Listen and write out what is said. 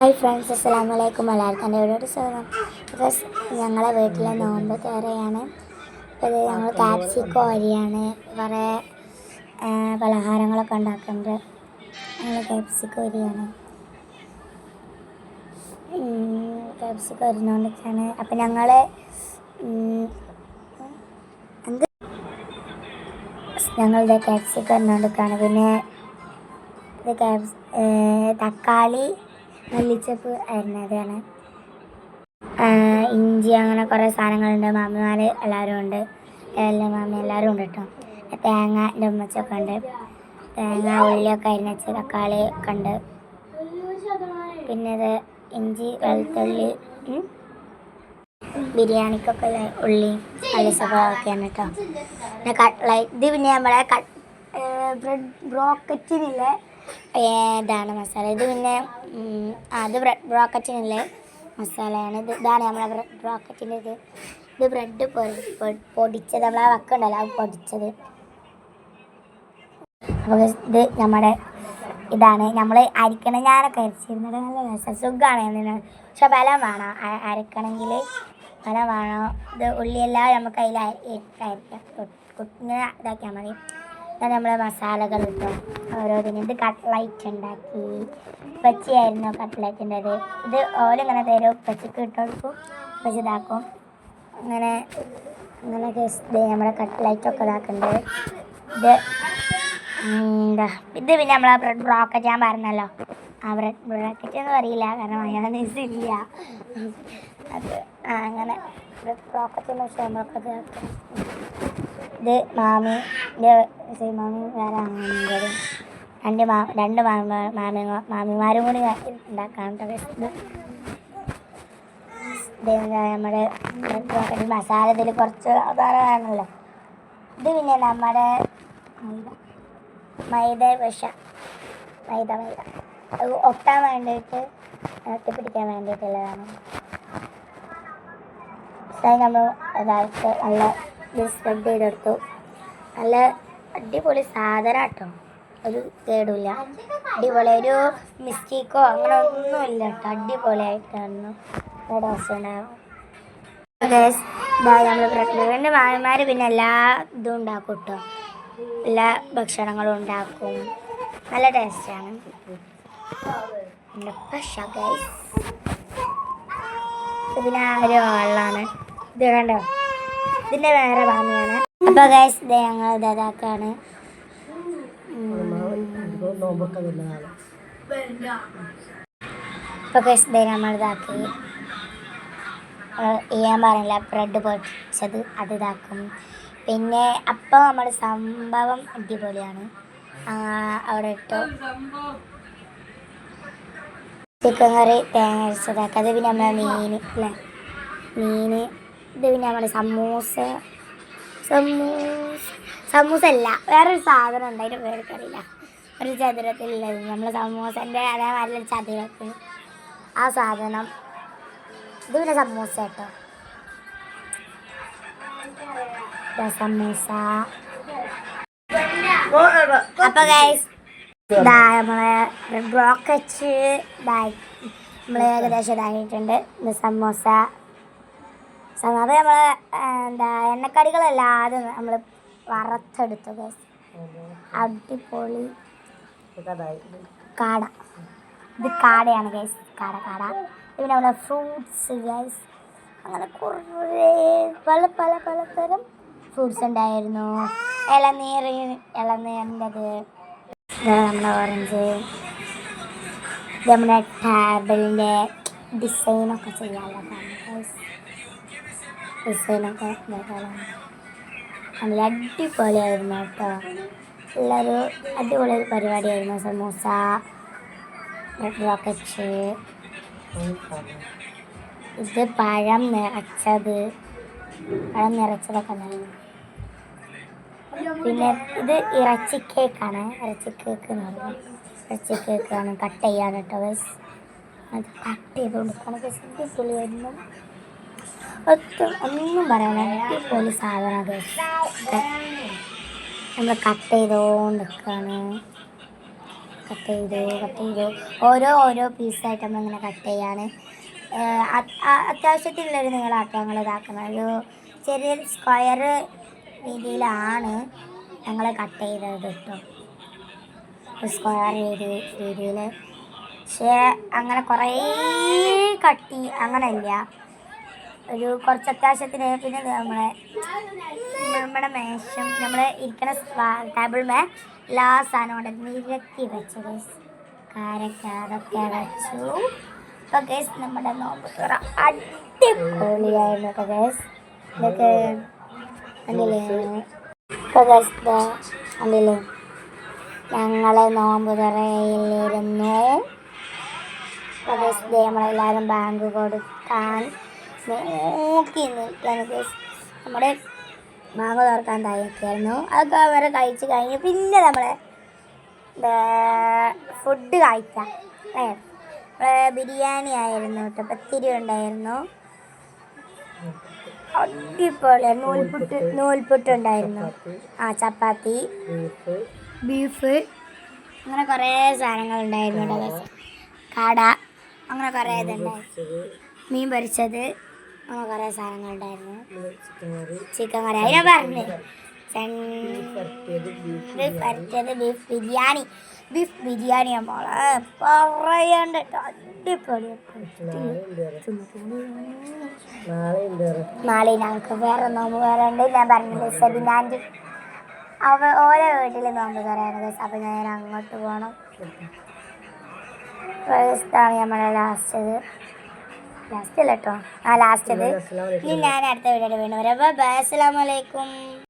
Hi friends അസ്സലാമു അലൈക്കും എല്ലാവർക്കും എന്റെ വീഡിയോയുടെ സ്വാഗതം. ബിക്കോസ് ഞങ്ങളെ വീട്ടിലെ നോമ്പ് കയറിയാണ് ഇത് ഞങ്ങൾ കാപ്സിക്കോ അരിയാണ്. കുറേ പലഹാരങ്ങളൊക്കെ ഉണ്ടാക്കുന്നുണ്ട്. ഞങ്ങൾ കാപ്സിക്കോ അരിയാണ്. കാപ്സിക്കോ അരിഞ്ഞുകൊണ്ടൊക്കെയാണ് അപ്പം ഞങ്ങൾ എന്ത്? ഞങ്ങളുടെ കാപ്സിക്കോ അരിഞ്ഞുകൊണ്ടൊക്കെയാണ് പിന്നെ ഇത് കാപ്സ് തക്കാളി മല്ലിച്ചപ്പ് അരിഞ്ഞതാണ്. ഇഞ്ചി അങ്ങനെ കുറേ സാധനങ്ങളുണ്ട്. മാമിമാർ എല്ലാവരും ഉണ്ട്. എല്ലാ മാമി എല്ലാവരും ഉണ്ട് കേട്ടോ. തേങ്ങ എന്റെ ഉമ്മച്ചൊക്കെ ഉണ്ട്. തേങ്ങ ഉള്ളിയൊക്കെ അരിഞ്ഞച്ച് തക്കാളി ഒക്കെ ഉണ്ട്. പിന്നെ ഇത് ഇഞ്ചി വെളുത്തുള്ളി. ബിരിയാണിക്കൊക്കെ ഉള്ള ഉള്ളി അലിസൊക്കെയാണ് കേട്ടോ. പിന്നെ കട്ട്ലൈറ്റ് ഇത് പിന്നെ നമ്മളെ കട്ട് ബ്രെഡ് ബ്രോക്കറ്റിനില്ലേ ഇതാണ് മസാല. ഇത് പിന്നെ അത് ബ്രെഡ് ബ്രോക്കറ്റിനല്ലേ? മസാലയാണ്. ഇത് ഇതാണ് നമ്മളെ ബ്രെഡ് ബ്രോക്കറ്റിന്റെ ഇത്. ഇത് ബ്രെഡ് പൊടിച്ചത്. നമ്മളെ വക്കുണ്ടല്ലോ അത് പൊടിച്ചത്. അപ്പോൾ ഇത് നമ്മുടെ ഇതാണ്. നമ്മൾ അരിക്കണം ഞാനൊക്കെ അരിച്ചിരുന്നത്. നല്ല രസം. സുഖമാണ് പക്ഷെ ബലം വേണം. അരക്കണമെങ്കിൽ ബലം വേണം. ഇത് ഉള്ളിയെല്ലാം നമുക്ക് അതിൽ അരിക്കാം ഇങ്ങനെ ഇതാക്കിയാൽ മതി. ഇതാണ് നമ്മൾ മസാലകൾ കിട്ടും ഓരോന്നിനും ഇത് കട്ട്ലൈറ്റ് ഉണ്ടാക്കി. ഉപ്പച്ചിയായിരുന്നു കട്ട്ലൈറ്റിന്റെ ഇത് ഇത് ഓലിങ്ങനെ തരും. ഉപ്പച്ചക്ക് ഇട്ട് കൊടുക്കും പച്ച ഇതാക്കും. അങ്ങനെ അങ്ങനെ ഇത് നമ്മുടെ കട്ട്ലൈറ്റൊക്കെ ഇതാക്കുന്നുണ്ട് ഇത് എന്താ? ഇത് പിന്നെ നമ്മളെ ബ്രെഡ് ബ്രോക്കറ്റ് ഞാൻ പറഞ്ഞല്ലോ. ആ ബ്രെഡ് ബ്രോക്കറ്റ് എന്ന് പറയില്ല കാരണം മയോണൈസ് ഇല്ല. അത് അങ്ങനെ ബ്രെഡ് ബ്രോക്കറ്റ് എന്ന് വെച്ചാൽ നമ്മളൊക്കെ ഇത് മാമിന്റെ മാമി വേറെ ആണെങ്കിലും രണ്ട് മാ രണ്ട് മാമി മാമി മാമിമാരും കൂടി ഉണ്ടാക്കാൻ ഇത് നമ്മുടെ മസാല ഇതിൽ കുറച്ച് വേണമല്ലോ ഇത് പിന്നെ നമ്മുടെ മൈദ. വിഷ. മൈദ മൈദ. ഒട്ടാൻ വേണ്ടിയിട്ട് ഒട്ടിപ്പിടിക്കാൻ വേണ്ടിയിട്ടുള്ളതാണ്. നമ്മൾ ഇതായിട്ട് നല്ല സ്പ്രെഡ് ചെയ്തെടുത്തു. നല്ല അടിപൊളി സാധനം കേട്ടോ ഒരു കേടില്ല. അടിപൊളി. ഒരു മിസ്റ്റേക്കോ അങ്ങനെ ഒന്നുമില്ല കേട്ടോ അടിപൊളിയായിട്ടായിരുന്നു ആയിട്ടായിരുന്നു നമ്മൾ പ്രഗ്നന്റ് മാമിമാർ പിന്നെ എല്ലാ ഇതും ഉണ്ടാക്കും കേട്ടോ എല്ലാ ഭക്ഷണങ്ങളും ഉണ്ടാക്കും. നല്ല ടേസ്റ്റാണ്. പിന്നെ ആരും വെള്ളമാണ് ഇത് കണ്ടോ? ഇതിന്റെ വേറെ ഭംഗിയാണ് അപ്പോൾ ഗൈസ് ഞങ്ങൾ ഇതാക്കാണ് അപ്പോൾ ഗൈസ് നമ്മൾ ഇതാക്കി. ചെയ്യാൻ പാടില്ല ബ്രെഡ് പൊടിച്ചത് അത് ഇതാക്കും. പിന്നെ അപ്പോൾ നമ്മുടെ സംഭവം അടിപൊളിയാണ്. അവിടെ ഇട്ടു. ചിക്കൻ കറി തേങ്ങ അരച്ചതാക്കുക അത് പിന്നെ നമ്മളെ മീൻ അല്ലേ? മീൻ ഇത് പിന്നെ നമ്മുടെ സമൂസ സമൂസ സമൂസ അല്ല വേറൊരു സാധനം ഉണ്ട് അതിന്റെ പേർക്കറിയില്ല ഒരു ചതുരത്തിലുള്ളത് നമ്മൾ സമൂസന്റെ അതേ നല്ല ചതുരത്തിൽ ആ സാധനം. ഇത് പിന്നെ സമൂസ കേട്ടോ. സമൂസ. അപ്പൊ ഗൈസ് ഇതാ നമ്മളെ ബ്രോക്കറ്റ് ഇതായി. നമ്മൾ ഏകദേശം ഇതായിട്ടുണ്ട് സമൂസ സമോസ. സമ അപ്പോൾ നമ്മൾ എന്താ എണ്ണക്കടികളല്ലാതെ നമ്മൾ വറുത്തെടുത്തു അടിപൊളി കാട. ഇത് കാടയാണ് ഗൈസ് കാട കാട. പിന്നെ നമ്മുടെ ഫ്രൂട്ട്സ് ഗൈസ് അങ്ങനെ കുറേ പല പല പലതരം ഫ്രൂട്ട്സ് ഉണ്ടായിരുന്നു. ഇളനീർ ഇളനീറിന്റെത് നമ്മുടെ ഓറഞ്ച് നമ്മുടെ ടേബിളിന്റെ ഡിസൈനൊക്കെ ചെയ്യാനുള്ളതാണ് ഇതേപോലെ നല്ല അടിപൊളിയായിരുന്നു കേട്ടോ. ഉള്ളൊരു അടിപൊളി പരിപാടിയായിരുന്നു. സമൂസ റോക്കറ്റ്. ഇത് പഴം നിറച്ചത്. പഴം നിറച്ചതൊക്കെ ഉണ്ടായിരുന്നു. പിന്നെ ഇത് ഇറച്ചി കേക്കാണ്. ഇറച്ചി കേക്ക് എന്ന് പറയുന്നത്. ഇറച്ചി കേക്കാണ് കട്ട് ചെയ്യാൻ കേട്ടോ ഗൈസ് അത് കട്ട് ചെയ്ത് കൊടുക്കണം ഗൈസ് അടിപൊളിയായിരുന്നു. ഒട്ടും ഒന്നും പറയാൻ അടിപൊളി സാധനം അത്. നമ്മൾ കട്ട് ചെയ്തുകൊണ്ട് നിൽക്കുകയാണ് കട്ട് ചെയ്തു കട്ട് ചെയ്തു. ഓരോ ഓരോ പീസായിട്ട് നമ്മളിങ്ങനെ കട്ട് ചെയ്യാണ്. അത്യാവശ്യത്തിലുള്ളൊരു നീളാട്ടോ ഞങ്ങൾ ഇതാക്കുന്നത്. ഒരു ചെറിയ സ്ക്വയർ രീതിയിലാണ് ഞങ്ങൾ കട്ട് ചെയ്തത് കേട്ടോ സ്ക്വയർ രീതി രീതിയിൽ പക്ഷേ അങ്ങനെ കുറേ കട്ടി അങ്ങനെയില്ല. ഒരു കുറച്ച് അത്യാവശ്യത്തിന് പിന്നെ നമ്മളെ നമ്മുടെ മേശം നമ്മൾ ഇരിക്കുന്ന ടേബിൾ മേ എല്ലാ സാധനവും കൊണ്ട് നിരത്തി വെച്ചു ഗൈസ് കാരക്ക അതൊക്കെ വെച്ചു. അപ്പോൾ ഗൈസ് നമ്മുടെ നോമ്പ് തുറ അടിപൊളിയായിരുന്നു കേട്ടോ ഇതൊക്കെ കണ്ടില്ലേ ഇപ്പോൾ കണ്ടില്ലേ ഞങ്ങൾ നോമ്പ് തുറയിലിരുന്നു. നമ്മളെല്ലാവരും ബാങ്ക് കൊടുക്കാൻ നോക്കി നിൽക്കുകയാണ് നമ്മുടെ മാങ്ങ തുറക്കാൻ തയ്യാറായിരുന്നു അതൊക്കെ അവരെ കഴിച്ച് കഴിഞ്ഞ് പിന്നെ നമ്മളെ ഫുഡ് കഴിക്കാം നമ്മളെ ബിരിയാണി ആയിരുന്നു കേട്ടോ. പത്തിരി ഉണ്ടായിരുന്നു. അടിപൊളി. നൂൽപുട്ട് നൂൽപുട്ട് ഉണ്ടായിരുന്നു. ആ ചപ്പാത്തി ബീഫ് അങ്ങനെ കുറേ സാധനങ്ങൾ ഉണ്ടായിരുന്നു. കട അങ്ങനെ കുറേ ഇതുണ്ടായിരുന്നു. മീൻ പൊരിച്ചത്. അങ്ങനെ കുറേ സാധനങ്ങൾ ഉണ്ടായിരുന്നു ചിക്കൻ കറി അതിനെ പറഞ്ഞു ബീഫ് വരട്ടിയത് ബീഫ് ബിരിയാണി. ബീഫ് ബിരിയാണി. മോളെ പറയണ്ട. അടിപൊളി. നാളെ ഞങ്ങൾക്ക് വേറെ നോമ്പ് വേറെ ഉണ്ട് ഞാൻ പറഞ്ഞില്ലേ സെബിനാന്റെ അവ ഓരോ വീട്ടിൽ നോമ്പ് തുറയാണ് അപ്പം ഞാൻ അങ്ങോട്ട് പോകണം ാണ് നമ്മളെ ലാസ്റ്റത് ലാസ്റ്റ് അല്ല കേട്ടോ ആ ലാസ്റ്റ് ഇനി ഞാൻ അടുത്ത വീഡിയോ വീണ്ടും വരാം. ബൈ അസ്സലാമലൈക്കും